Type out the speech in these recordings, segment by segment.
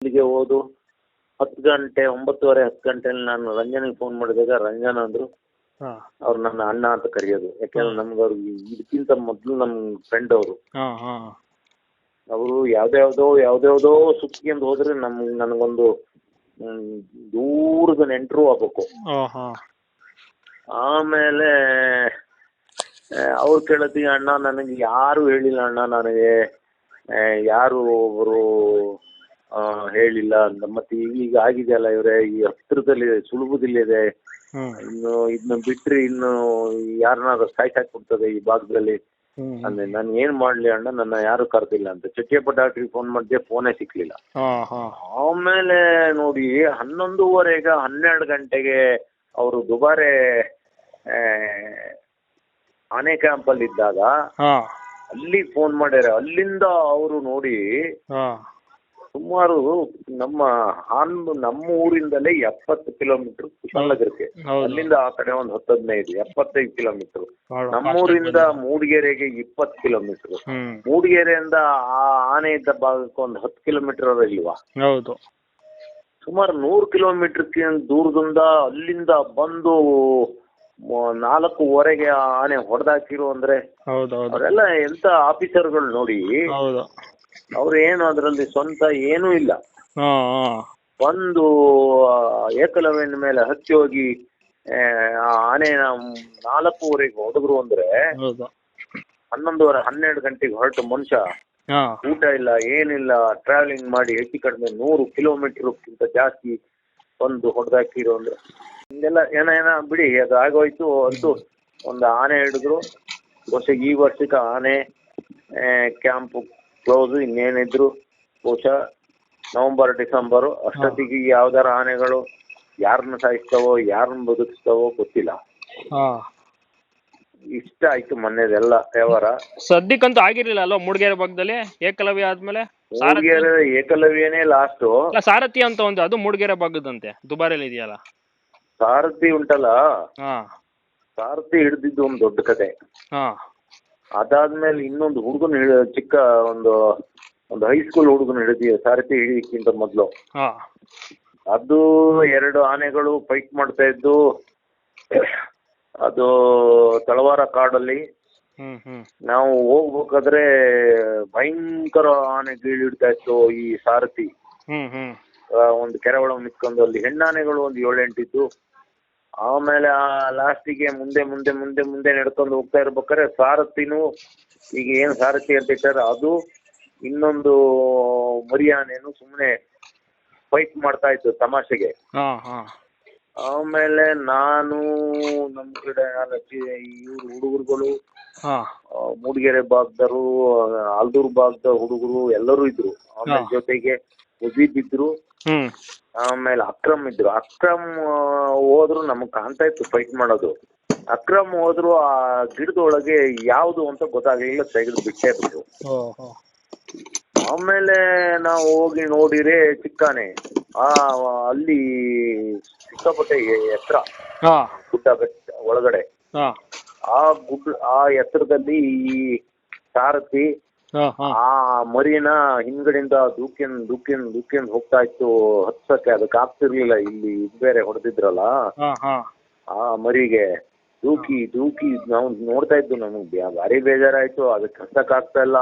ಇಲ್ಲಿಗೆ ಹೋದು. ಹತ್ತು ಗಂಟೆ ಒಂಬತ್ತುವರೆ ಹತ್ತು ಗಂಟೆಲಿ ನಾನು ರಂಜನಿಗೆ ಫೋನ್ ಮಾಡಿದಾಗ ರಂಜನ್ ಅಂದ್ರು ಅವ್ರು ನನ್ನ ಅಣ್ಣ ಅಂತ ಕರೆಯೋದು. ಯಾಕೆಂದ್ರೆ ನಮ್ಗೆ ಅವ್ರು ಇದಕ್ಕಿಂತ ಮೊದಲು ನಮ್ಮ ಫ್ರೆಂಡ್ ಅವರು. ಅವರು ಯಾವ್ದ್ಯಾವ್ದೋ ಯಾವ್ದ್ಯಾವ್ದೋ ಸುತ್ಕೊಂಡು ಹೋದ್ರೆ ನಮ್ ನನಗೊಂದು ದೂರದ ನೆಂಟರು ಆಗ್ಬೇಕು. ಆಮೇಲೆ ಅವ್ರು ಕೇಳತಿ ಅಣ್ಣ ನನಗೆ ಯಾರು ಹೇಳಿಲ್ಲ ಅಣ್ಣ ನನಗೆ ಯಾರು ಒಬ್ಬರು ಹೇಳಿಲ್ಲ. ಮತ್ತೆ ಈಗ ಆಗಿದೆಯಲ್ಲ ಇವರೇ ಈ ಹತ್ತಿರದಲ್ಲಿ ಸುಲಭದಲ್ಲಿದೆ ಇದೆ ಇನ್ನು ಇದನ್ನ ಬಿಟ್ರಿ ಇನ್ನು ಯಾರನ್ನಾದ್ರೂ ಸಾಯ್ಸಾಕ್ಬಿಡ್ತದೆ ಈ ಭಾಗದಲ್ಲಿ. ಅಂದ್ರೆ ನಾನು ಏನ್ ಮಾಡ್ಲಿ ಅಣ್ಣ ನನ್ನ ಯಾರು ಕರೆದಿಲ್ಲ ಅಂತ. ಚಟ್ಟಿಯಪ್ಪ ಡಾಕ್ಟ್ರಿಗೆ ಫೋನ್ ಮಾಡಿದೆ ಫೋನೇ ಸಿಕ್ಲಿಲ್ಲ. ಆಮೇಲೆ ನೋಡಿ ಹನ್ನೊಂದುವರೆಗೆ ಹನ್ನೆರಡು ಗಂಟೆಗೆ ಅವರು ದುಬಾರೆ ಆನೆ ಕ್ಯಾಂಪಲ್ಲಿ ಇದ್ದಾಗ ಹಾ. ಅಲ್ಲಿ ಫೋನ್ ಮಾಡ್ಯಾರ. ಅಲ್ಲಿಂದ ಅವರು ನೋಡಿ ಸುಮಾರು ನಮ್ಮ ಹಾನ್ ನಮ್ಮ ಊರಿಂದಲೇ ಎಪ್ಪತ್ತು ಕಿಲೋಮೀಟರ್ ಕುಶಾಲನಗರಕ್ಕೆ. ಅಲ್ಲಿಂದ ಆ ಕಡೆ ಒಂದು ಹತ್ತು ಹದಿನೈದು ಎಪ್ಪತ್ತೈದು ಕಿಲೋಮೀಟರ್. ನಮ್ಮೂರಿಂದ ಮೂಡಿಗೆರೆಗೆ ಇಪ್ಪತ್ತು ಕಿಲೋಮೀಟರ್. ಮೂಡಿಗೆರೆಯಿಂದ ಆ ಆನೆ ಇದ್ದ ಭಾಗಕ್ಕೆ ಒಂದು ಹತ್ತು ಕಿಲೋಮೀಟರ್ ಇಲ್ವಾ? ಹೌದು. ಸುಮಾರು ನೂರು ಕಿಲೋಮೀಟರ್ ದೂರದಿಂದ ಅಲ್ಲಿಂದ ಬಂದು ನಾಲ್ಕೂವರೆಗೆ ಆನೆ ಹೊಡೆದಾಕಿರು ಅಂದ್ರೆ ಅವರೆಲ್ಲ ಎಂತ ಆಫೀಸರ್ಗಳು ನೋಡಿ. ಅವ್ರು ಏನು ಅದರಲ್ಲಿ ಸ್ವಂತ ಏನೂ ಇಲ್ಲ. ಹಾ ಹಾ. ಒಂದು ಏಕಲವ್ಯನ ಮೇಲೆ ಹತ್ತಿ ಹೋಗಿ ಆ, ಆ ಆನೆನ ನಾಲ್ಕೂವರೆಗೆ ಹೊಡೆದ್ರು ಅಂದ್ರೆ ಹೌದು. ಹನ್ನೊಂದುವರೆ ಹನ್ನೆರಡು ಗಂಟೆಗೆ ಹೊರಟು ಮನುಷ್ಯ. ಹಾ. ಊಟ ಇಲ್ಲ ಏನಿಲ್ಲ ಟ್ರಾವೆಲಿಂಗ್ ಮಾಡಿ ಹೆಚ್ಚು ಕಡಿಮೆ ನೂರು ಕಿಲೋಮೀಟರ್ಕ್ಕಿಂತ ಜಾಸ್ತಿ ಒಂದು ಹೊಡೆದಾಕಿರು ಅಂದ್ರೆ. ಹಿಂಗೆಲ್ಲ ಏನ ಏನ ಬಿಡಿ ಅದು ಆಗೋಯ್ತು ಅಂತೂ ಒಂದು ಆನೆ ಹಿಡಿದ್ರು. ವರ್ಷ ಈ ವರ್ಷಕ್ಕೆ ಆನೆ ಕ್ಯಾಂಪ್ ಕ್ಲೋಸ್ ಇನ್ನೇನಿದ್ರು ಬಹುಶಃ ನವೆಂಬರ್ ಡಿಸೆಂಬರ್ ಅಷ್ಟೊತ್ತಿಗೆ ಯಾವ್ದಾರ ಆನೆಗಳು ಯಾರನ್ನ ಸಾಯಿಸ್ತಾವೋ ಯಾರನ್ನ ಬದುಕಿಸ್ತಾವೋ ಗೊತ್ತಿಲ್ಲ. ಇಷ್ಟ ಆಯ್ತು ಮೊನ್ನೆದೆಲ್ಲ ವ್ಯವಹಾರ. ಸದ್ಯಕ್ಕಂತೂ ಆಗಿರ್ಲಿಲ್ಲ ಅಲ್ವಾ ಮೂಡಿಗೆರೆ ಭಾಗದಲ್ಲಿ? ಏಕಲವ್ಯ ಆದ್ಮೇಲೆ? ಮೂಡಿಗೆರೆ ಏಕಲವ್ಯನೇ ಲಾಸ್ಟ್ ಸಾರಥಿ ಅಂತ ಒಂದು ಅದು ಮೂಡಿಗೆರೆ ಭಾಗದಂತೆ. ದುಬಾರಿಯಲ್ಲಿ ಇದೆಯಲ್ಲ? ಸಾರಥಿ ಉಂಟಲ್ಲ? ಸಾರಥಿ ಹಿಡಿದಿದ್ದು ಒಂದು ದೊಡ್ಡ ಕತೆ. ಹಾ. ಅದಾದ್ಮೇಲೆ ಇನ್ನೊಂದು ಹುಡುಗನ ಚಿಕ್ಕ ಒಂದು ಒಂದು ಹೈಸ್ಕೂಲ್ ಹುಡುಗನ ಹಿಡಿದಿ ಸಾರಥಿ ಹಿಡಿಯಕ್ಕಿಂತ ಮೊದಲು. ಅದು ಎರಡು ಆನೆಗಳು ಫೈಟ್ ಮಾಡ್ತಾ ಇದ್ದು ಅದು ತಳವಾರ ಕಾಡಲ್ಲಿ ನಾವು ಹೋಗ್ಬೇಕಾದ್ರೆ ಭಯಂಕರ ಆನೆ ಗೀಳಿಡ್ತಾ ಇತ್ತು ಈ ಸಾರಥಿ. ಒಂದು ಕೆರೆ ಒಳಗೆ ನಿಂತ್ಕೊಂಡು ಅಲ್ಲಿ ಹೆಣ್ಣಾನೆಗಳು ಒಂದು ಏಳೆಂಟಿದ್ದು ಆಮೇಲೆ ಆ ಲಾಸ್ಟಿಗೆ ಮುಂದೆ ಮುಂದೆ ಮುಂದೆ ಮುಂದೆ ನಡ್ಕೊಂಡು ಹೋಗ್ತಾ ಇರ್ಬೇಕಾದ್ರೆ ಸಾರಥಿನೂ ಈಗ ಏನ್ ಸಾರಥಿ ಅಂತ ಇಟ್ಟಾರೆ ಅದು ಇನ್ನೊಂದು ಮರಿಯಾನೇನು ಸುಮ್ಮನೆ ಫೈಟ್ ಮಾಡ್ತಾ ಇತ್ತು ತಮಾಷೆಗೆ. ಆಮೇಲೆ ನಾನು ನಮ್ ಕಡೆ ಇವ್ರು ಹುಡುಗರುಗಳು ಮೂಡಿಗೆರೆ ಭಾಗದವರು ಆಲ್ದೂರ್ ಭಾಗದ ಹುಡುಗರು ಎಲ್ಲರೂ ಇದ್ರು. ಆಮೇಲೆ ಜೊತೆಗೆ ಮುಜೀಬ್ ಇದ್ರು ಹ್ಮ್. ಆಮೇಲೆ ಅಕ್ರಮ್ ಇದ್ರು. ಅಕ್ರಮ್ ಹೋದ್ರು ನಮಗ್ ಕಾಣ್ತಾ ಇತ್ತು ಫೈಟ್ ಮಾಡೋದು. ಅಕ್ರಮ್ ಹೋದ್ರು ಆ ಗಿಡದೊಳಗೆ ಯಾವುದು ಅಂತ ಗೊತ್ತಾಗ್ಲಿಲ್ಲ ತೆಗೆದು ಬಿಟ್ಟೇ ಬಿಟ್ಟು ಆಮೇಲೆ ನಾವು ಹೋಗಿ ನೋಡಿರೆ ಚಿಕ್ಕಾನೆ ಆ ಅಲ್ಲಿ ಸಿಕ್ಕಾಪಟ್ಟೆ ಎತ್ತರ ಹಾ. ಗುಡ್ಡ ಬೆಟ್ಟ ಒಳಗಡೆ. ಹಾ. ಆ ಗುಡ್ಡ ಆ ಎತ್ತರದಲ್ಲಿ ಈ ಸಾರಥಿ ಆ ಮರಿನ ಹಿಂದ್ಗಡೆಯಿಂದ ದೂಕಿನ್ ದೂಕಿನ್ ದೂಕಿನ್ ಹೋಗ್ತಾ ಇತ್ತು ಹತ್ಸಕ್ಕೆ ಅದಕ್ಕೆ ಆಗ್ತಿರ್ಲಿಲ್ಲ. ಇಲ್ಲಿ ಇದ್ ಬೇರೆ ಹೊಡೆದಿದ್ರಲ್ಲ. ಆ ಮರಿಗೆ ದೂಕಿ ದೂಕಿ ನಾವು ನೋಡ್ತಾ ಇದ್ದು ನಮಗೆ. ಭಾರಿ ಬೇಜಾರಾಯ್ತು. ಅದಕ್ಕೆ ಹತ್ತಕ್ ಆಗ್ತಾ ಇಲ್ಲ.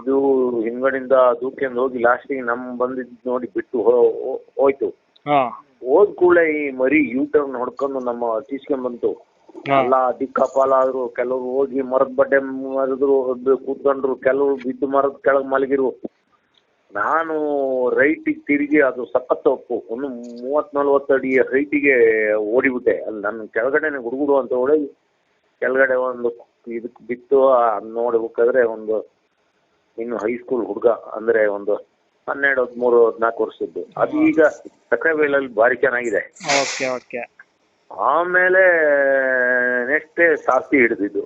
ಇದು ಹಿಂದ್ಗಡೆಯಿಂದ ದೂಕಿಂದ ಹೋಗಿ ಲಾಸ್ಟಿಗೆ ನಮ್ ಬಂದಿದ್ ನೋಡಿ ಬಿಟ್ಟು ಹೋಯ್ತು. ಹೋದ್ ಕೂಡಲೇ ಈ ಮರಿ ಯೂ ಟರ್ನ್ ಹೊಡ್ಕೊಂಡು ನಮ್ಮ ಟೀಸ್ಕೊಂಡ್ ಬಂತು. ಎಲ್ಲ ದಿಕ್ಕಾಪಾಲ ಆದ್ರು ಕೆಲವ್ರು ಹೋಗಿ ಮರದ ಬಡ್ಡೆ ಮರದ್ರು ಕೂತ್ಕೊಂಡ್ರು ಕೆಲವ್ರು ಬಿದ್ದು ಮರದ ಕೆಳಗ್ ಮಲಗಿರು. ನಾನು ರೈಟಿಗೆ ತಿರುಗಿ ಅದು ಸಖತ್ ಒಪ್ಪು. ಒಂದು ಮೂವತ್ ನಲ್ವತ್ತು ಅಡಿ ರೈಟಿಗೆ ಓಡಿಬಿಟ್ಟೆ. ಅಲ್ಲಿ ನನ್ನ ಕೆಳಗಡೆನೆ ಹುಡುಗುಡು ಅಂತ ಓಡಿ ಕೆಳಗಡೆ ಒಂದು ಇದಕ್ ಬಿತ್ತು. ನೋಡ್ಬೇಕಾದ್ರೆ ಒಂದು ಇನ್ನು ಹೈಸ್ಕೂಲ್ ಹುಡುಗ. ಅಂದ್ರೆ ಒಂದು ಹನ್ನೆರಡು ಹದಿಮೂರು ಹದಿನಾಲ್ಕು ವರ್ಷದ್ದು. ಅದು ಈಗ ಸಕ್ಕರೆಬೈಲಲ್ಲಿ ಭಾರಿ ಚೆನ್ನಾಗಿದೆ ಓಕೆ ಓಕೆ. ಆಮೇಲೆ ನೆಕ್ಸ್ಟ್ ಸಾಸಿ ಹಿಡಿದಿದ್ದು.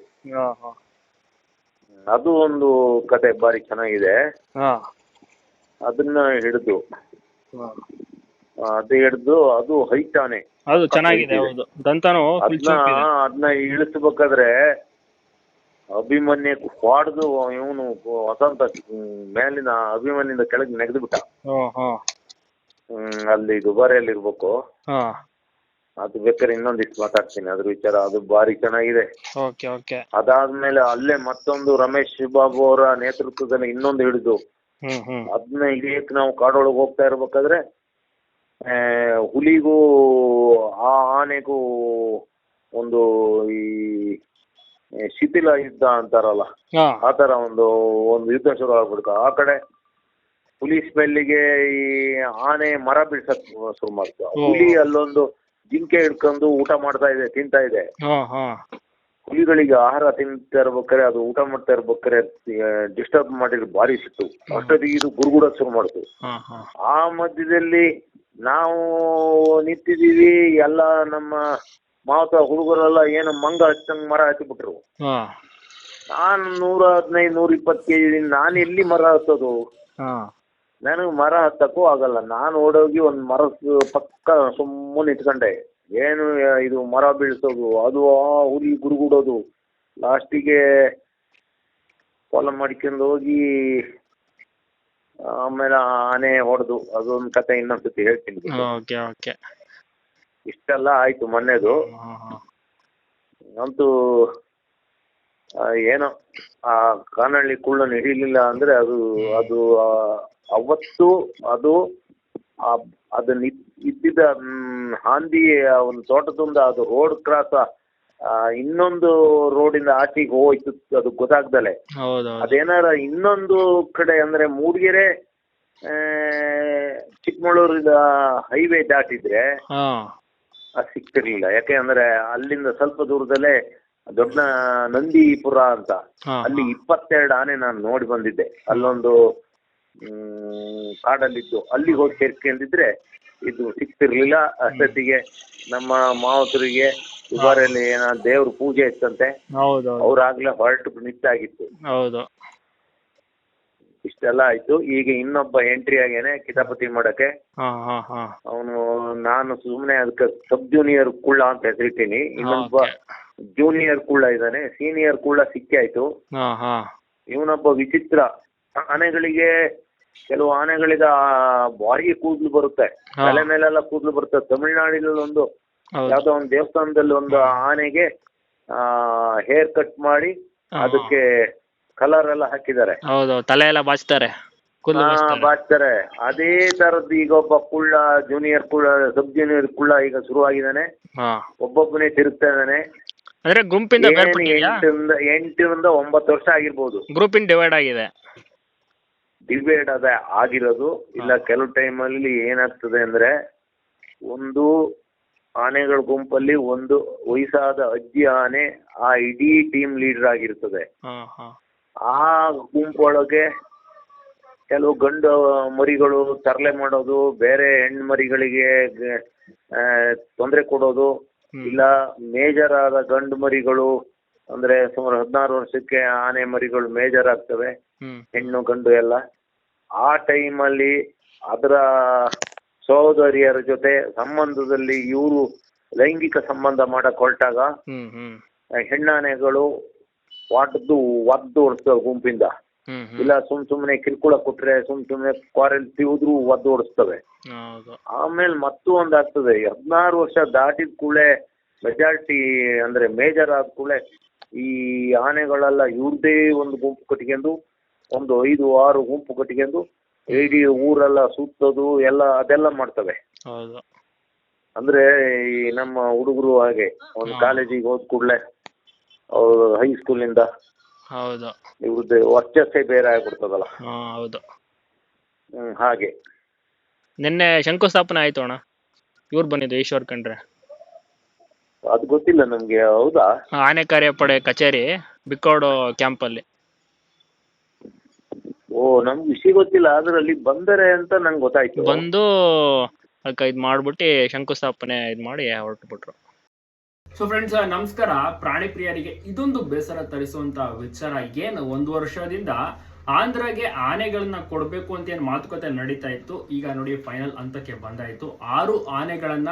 ಅದು ಒಂದು ಕತೆ ಬಾರಿ ಚೆನ್ನಾಗಿದೆ. ಅದನ್ನ ಹಿಡಿದು. ಅದು ಹಿಡಿದು ಅದು ಹೈತಾನೆ. ಅದು ಚೆನ್ನಾಗಿದೆ ಹೌದು. ದಂತನು ಅದನ್ನ ಇಳಿಸ್ಬೇಕಾದ್ರೆ ಅಭಿಮನ್ಯ ಹೊಡೆದು ಇವನು ವಸಂತ ಮೇಲಿನ ಅಭಿಮನ್ಯಿಂದ ಕೆಳಗೆ ನೆಗೆದು ಬಿಟ್ಟ ಅಲ್ಲಿ ದುಬಾರಿಯಲ್ಲಿ ಇರ್ಬೇಕು ಅದು ಬೇಕಾದ್ರೆ ಇನ್ನೊಂದಿಷ್ಟು ಮಾತಾಡ್ತೀನಿ. ಅದ್ರ ವಿಚಾರ ಅದು ಭಾರಿ ಚೆನ್ನಾಗಿದೆ. ಓಕೆ ಓಕೆ ಅದಾದ್ಮೇಲೆ ಅಲ್ಲೇ ಮತ್ತೊಂದು ರಮೇಶ್ ಬಾಬು ಅವರ ನೇತೃತ್ವದಲ್ಲಿ ಇನ್ನೊಂದು ಹಿಡಿದು. ಹ್ಮ್ ಹ್ಮ್. ಅದನ್ನ ನಾವು ಕಾಡೊಳಗೆ ಹೋಗ್ತಾ ಇರ್ಬೇಕಾದ್ರೆ ಆ, ಹುಲಿಗೂ ಆ ಆನೆಗೂ ಒಂದು ಈ ಈ ಶಿಥಿಲ ಯುದ್ಧ ಅಂತಾರಲ್ಲ ಹಾ. ಆ ತರ ಒಂದು ಒಂದು ಯುದ್ಧ ಶುರು ಆಗ್ಬಿಡ್ತು. ಆ ಕಡೆ ಹುಲಿ ಸ್ಮೆಲ್ಲಿಗೆ ಈ ಆನೆ ಮರ ಬೀಳ್ಸಕ್ ಶುರು ಮಾಡ್ತು. ಓ. ಹುಲಿ ಅಲ್ಲೊಂದು ಜಿಂಕೆ ಹಿಡ್ಕೊಂಡು ಊಟ ಮಾಡ್ತಾ ಇದೆ ತಿಂತಾ ಇದೆ. ಹುಲಿಗಳಿಗೆ ಆಹಾರ ತಿಂತಾ ಇರ್ಬೇಕಾರೆ ಅದು ಊಟ ಮಾಡ್ತಾ ಇರ್ಬೇಕಾರೆ ಡಿಸ್ಟರ್ಬ್ ಮಾಡಿದ್ರೆ ಭಾರಿ ಸಿಟ್ಟು. ಅಷ್ಟೊತ್ತಿಗೆ ಇದು ಗುರುಗುಡ ಶುರು ಹಾ ಆ ಮಧ್ಯದಲ್ಲಿ ನಾವು ನಿಂತಿದೀವಿ ಎಲ್ಲ ನಮ್ಮ ಮಾವತ ಹುಡುಗರೆಲ್ಲ ಏನು ಮಂಗ ಹಚ್ಚಂಗ್ ಮರ ಹಚ್ಚಿಬಿಟ್ರು. ನಾನು ನೂರ ಹದಿನೈದು ನೂರ ಇಪ್ಪತ್ತು ಕೆಜಿ ನಾನು ಎಲ್ಲಿ ಮರ ಹತ್ತೋದು ನನಗೆ ಮರ ಹತ್ತಕ್ಕೂ ಆಗಲ್ಲ. ನಾನು ಓಡೋಗಿ ಒಂದು ಮರ ಪಕ್ಕ ಸುಮ್ಮನೆ ಇಟ್ಕೊಂಡೆ. ಏನು ಇದು ಮರ ಬೀಳ್ಸೋದು ಅದು ಆ ಹುಲಿ ಗುರುಗುಡೋದು ಲಾಸ್ಟಿಗೆ ಫಾಲೋ ಮಾಡ್ಕೊಂಡು ಹೋಗಿ ಆಮೇಲೆ ಆನೆ ಹೊಡೆದು. ಅದೊಂದು ಕತೆ ಇನ್ನೊಂದ್ಸತಿ ಹೇಳ್ತೀನಿ ಓಕೆ ಓಕೆ. ಇಷ್ಟೆಲ್ಲ ಆಯ್ತು ಮೊನ್ನೆದು. ಅಂತೂ ಏನೋ ಆ ಕಾನಹಳ್ಳಿ ಕುಳ್ಳನ್ನು ಹಿಡಿಲಿಲ್ಲ ಅಂದ್ರೆ ಅದು ಅದು ಅವತ್ತು ಅದು ಅದನ್ನ ಇದ್- ಇದ್ದಿದ್ದ ಹಾಂದಿ ಒಂದು ತೋಟದಿಂದ ಅದು ರೋಡ್ ಕ್ರಾಸ್ ಇನ್ನೊಂದು ರೋಡಿಂದ ಆಚೆಗೆ ಹೋಯ್ತು ಅದು ಗೊತ್ತಾಗ್ದಲೆ. ಅದೇನಾರ ಇನ್ನೊಂದು ಕಡೆ ಅಂದ್ರೆ ಮೂಡಿಗೆರೆ ಆ, ಚಿಕ್ಕಮಗಳೂರಿನ ಹೈವೇ ದಾಟಿದ್ರೆ ಅದು ಸಿಗ್ತಿರ್ಲಿಲ್ಲ. ಯಾಕೆ ಅಂದ್ರೆ ಅಲ್ಲಿಂದ ಸ್ವಲ್ಪ ದೂರದಲ್ಲೇ ದೊಡ್ಡ ನಂದಿಪುರ ಅಂತ. ಅಲ್ಲಿ ಇಪ್ಪತ್ತೆರಡು ಆನೆ ನಾನು ನೋಡಿ ಬಂದಿದ್ದೆ. ಅಲ್ಲೊಂದು ಕಾಡಲ್ಲಿದ್ದು ಅಲ್ಲಿಗೆ ಹೋಗಿ ಸೇರ್ಕೊಂಡಿದ್ರೆ ಇದು ಸಿಕ್ತಿರ್ಲಿಲ್ಲ. ಅಷ್ಟೊತ್ತಿಗೆ ನಮ್ಮ ಮಾವತರಿಗೆ ದುಬಾರಿಯಲ್ಲಿ ಏನೋ ದೇವ್ರ ಪೂಜೆ ಇತ್ತಂತೆ. ಹೌದು ಅವ್ರಾಗ್ಲೇ ಹೊರಟು ನಿಂತಾಗಿತ್ತು. ಹೌದು. ಇಷ್ಟೆಲ್ಲ ಆಯ್ತು. ಈಗ ಇನ್ನೊಬ್ಬ ಎಂಟ್ರಿ ಆಗೇನೆ ಕಿತಾಪತಿ ಮಾಡಕ್ಕೆ. ಅವನು ನಾನು ಸುಮ್ಮನೆ ಅದಕ್ಕೆ ಸಬ್ ಜೂನಿಯರ್ ಕುಳ್ಳ ಅಂತ ಹೆಸರಿಟ್ಟಿನಿ. ಇನ್ನೊಬ್ಬ ಜೂನಿಯರ್ ಕುಳ್ಳ ಇದ್ದಾನೆ. ಸೀನಿಯರ್ ಕುಳ್ಳ ಸಿಕ್ಕಾಯ್ತು ಇವನೊಬ್ಬ ವಿಚಿತ್ರ ಆನೆಗಳಿಗೆ ಕೆಲವು ಆನೆಗಳಿಗ ಆ ಕೂದ್ಲು ಬರುತ್ತೆ. ತಲೆ ಮೇಲೆಲ್ಲ ಕೂದಲು ಬರುತ್ತೆ. ತಮಿಳ್ನಾಡಿನಲ್ಲಿ ಒಂದು ಯಾವ್ದೋ ಒಂದು ದೇವಸ್ಥಾನದಲ್ಲಿ ಒಂದು ಆನೆಗೆ ಆ ಹೇರ್ ಕಟ್ ಮಾಡಿ ಅದಕ್ಕೆ ಕಲರ್ ಎಲ್ಲ ಹಾಕಿದ್ದಾರೆ. ಹೌದು ತಲೆ ಎಲ್ಲ ಬಾಚ್ತಾರೆ. ಬಾಚ್ತಾರೆ. ಅದೇ ತರದ್ ಈಗ ಒಬ್ಬ ಕುಳ್ಳ ಜೂನಿಯರ್ ಕುಳ್ಳ ಸಬ್ ಜೂನಿಯರ್ ಕುಳ್ಳ ಈಗ ಶುರುವಾಗಿದ್ದಾನೆ. ಹಾ. ಒಬ್ಬೊಬ್ಬನೇ ತಿರುಗ್ತಾ ಇದ್ದಾನೆ. ಅಂದ್ರೆ ಗುಂಪಿಂದ ಎಂಟರಿಂದ ಒಂಬತ್ತು ವರ್ಷ ಆಗಿರ್ಬೋದು. ಗ್ರೂಪಿಂದ ಡಿವೈಡ್ ಆಗಿದೆ. ಡಿಬೇಟ್ ಅದ ಆಗಿರೋದು ಇಲ್ಲ ಕೆಲವು ಟೈಮಲ್ಲಿ ಏನಾಗ್ತದೆ ಅಂದ್ರೆ ಒಂದು ಆನೆಗಳ ಗುಂಪಲ್ಲಿ ಒಂದು ವಯಸ್ಸಾದ ಅಜ್ಜಿ ಆನೆ ಆ ಇಡೀ ಟೀಮ್ ಲೀಡರ್ ಆಗಿರ್ತದೆ. ಆ ಗುಂಪೊಳಗೆ ಕೆಲವು ಗಂಡು ಮರಿಗಳು ತರಲೆ ಮಾಡೋದು ಬೇರೆ ಹೆಣ್ಣು ಮರಿಗಳಿಗೆ ತೊಂದರೆ ಕೊಡೋದು ಇಲ್ಲ ಮೇಜರ್ ಆದ ಗಂಡು ಮರಿಗಳು ಅಂದ್ರೆ ಸುಮಾರು ಹದಿನಾರು ವರ್ಷಕ್ಕೆ ಆನೆ ಮರಿಗಳು ಮೇಜರ್ ಆಗ್ತವೆ ಹೆಣ್ಣು ಗಂಡು ಎಲ್ಲ. ಆ ಟೈಮಲ್ಲಿ ಅದರ ಸಹೋದರಿಯರ ಜೊತೆ ಸಂಬಂಧದಲ್ಲಿ ಇವರು ಲೈಂಗಿಕ ಸಂಬಂಧ ಮಾಡಕ್ ಹೊರಟಾಗ ಹೆಣ್ಣಾನೆಗಳು ಒದ್ದು ಒದ್ದು ಓಡಿಸ್ತವೆ ಗುಂಪಿಂದ. ಇಲ್ಲ ಸುಮ್ ಸುಮ್ನೆ ಕಿರುಕುಳ ಕೊಟ್ರೆ ಸುಮ್ ಸುಮ್ನೆ ಕ್ವಾರೆಲ್ ತಿವಿದ್ರು ಒದ್ದು ಓಡಿಸ್ತವೆ. ಆಮೇಲೆ ಮತ್ತೂ ಒಂದಾಗ್ತದೆ ಹದಿನಾರು ವರ್ಷ ದಾಟಿದ ಕೂಡಲೇ ಮೆಜಾರಿಟಿ ಅಂದ್ರೆ ಮೇಜರ್ ಆದ ಕೂಡಲೇ ಈ ಆನೆಗಳೆಲ್ಲ ಇವ್ರದೇ ಒಂದು ಗುಂಪು ಕಟ್ಕೊಂಡು ಒಂದು ಐದು ಆರು ಗುಂಪು ಕಟ್ಕೊಂಡು ಇಡೀ ಊರೆಲ್ಲ ಸುತ್ತೋದು ಎಲ್ಲ ಅದೆಲ್ಲ ಮಾಡ್ತವೆ. ಹೌದು. ಅಂದ್ರೆ ಈ ನಮ್ಮ ಹುಡುಗರು ಹಾಗೆ ಒಂದು ಹಾ. ಕಾಲೇಜಿಗೆ ಹೋದ ಕೂಡಲೇ ಅವ್ರು ಹೈಸ್ಕೂಲಿಂದ ಹೌದು. ಇವ್ರದ್ದು ವರ್ಚಸ್ಸೇ ಬೇರೆ ಆಗ್ಬಿಡ್ತದಲ್ಲ. ಹಾ ಹೌದು. ಹ್ಮ್ ಹಾಗೆ. ನಿನ್ನೆ ಶಂಕುಸ್ಥಾಪನೆ ಆಯ್ತು ಅಣ್ಣ. ಇವ್ರು ಬಂದಿದ್ದು ಈಶ್ವರ್ ಕಂಡ್ರೆ ಅದು ಗೊತ್ತಿಲ್ಲ ನಮ್ಗೆ ಹೌದಾ? ಆನೆ ಕಾರ್ಯಪಡೆ ಕಚೇರಿ ಬಿಕ್ಕೋಡು ಕ್ಯಾಂಪಲ್ಲಿ. ಓ ನಮ್ಗೆ ವಿಷಯ ಗೊತ್ತಿಲ್ಲ ಆದ್ರೆ ಅಲ್ಲಿ ಬಂದರೆ ಅಂತ ನಂಗೆ ಗೊತ್ತಾಯ್ತು. ಬಂದು ಅದಕ್ಕೆ ಇದು ಮಾಡ್ಬಿಟ್ಟು ಶಂಕುಸ್ಥಾಪನೆ ಇದು ಮಾಡಿ ಹೊರಟುಬಿಟ್ರು. ಸೊ ಫ್ರೆಂಡ್ಸ್ ನಮಸ್ಕಾರ. ಪ್ರಾಣಿ ಪ್ರಿಯರಿಗೆ ಇದೊಂದು ಬೇಸರ ತರಿಸುವಂತ ವಿಚಾರ. ಏನು? ಒಂದು ವರ್ಷದಿಂದ ಆಂಧ್ರಗೆ ಆನೆಗಳನ್ನ ಕೊಡಬೇಕು ಅಂತ ಏನು ಮಾತುಕತೆ ನಡೀತಾ ಇತ್ತು? ಈಗ ನೋಡಿ ಫೈನಲ್ ಹಂತಕ್ಕೆ ಬಂದಾಯ್ತು. ಆರು ಆನೆಗಳನ್ನ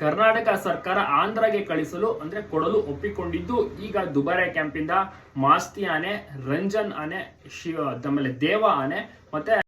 ಕರ್ನಾಟಕ ಸರ್ಕಾರ ಆಂಧ್ರಗೆ ಕಳಿಸಲು ಅಂದ್ರೆ ಕೊಡಲು ಒಪ್ಪಿಕೊಂಡಿದ್ದು, ಈಗ ದುಬಾರೆ ಕ್ಯಾಂಪಿಂದ ಮಾಸ್ತಿ ಆನೆ, ರಂಜನ್ ಆನೆ, ಶಿವ ಆಮೇಲೆ ದೇವ ಆನೆ ಮತ್ತೆ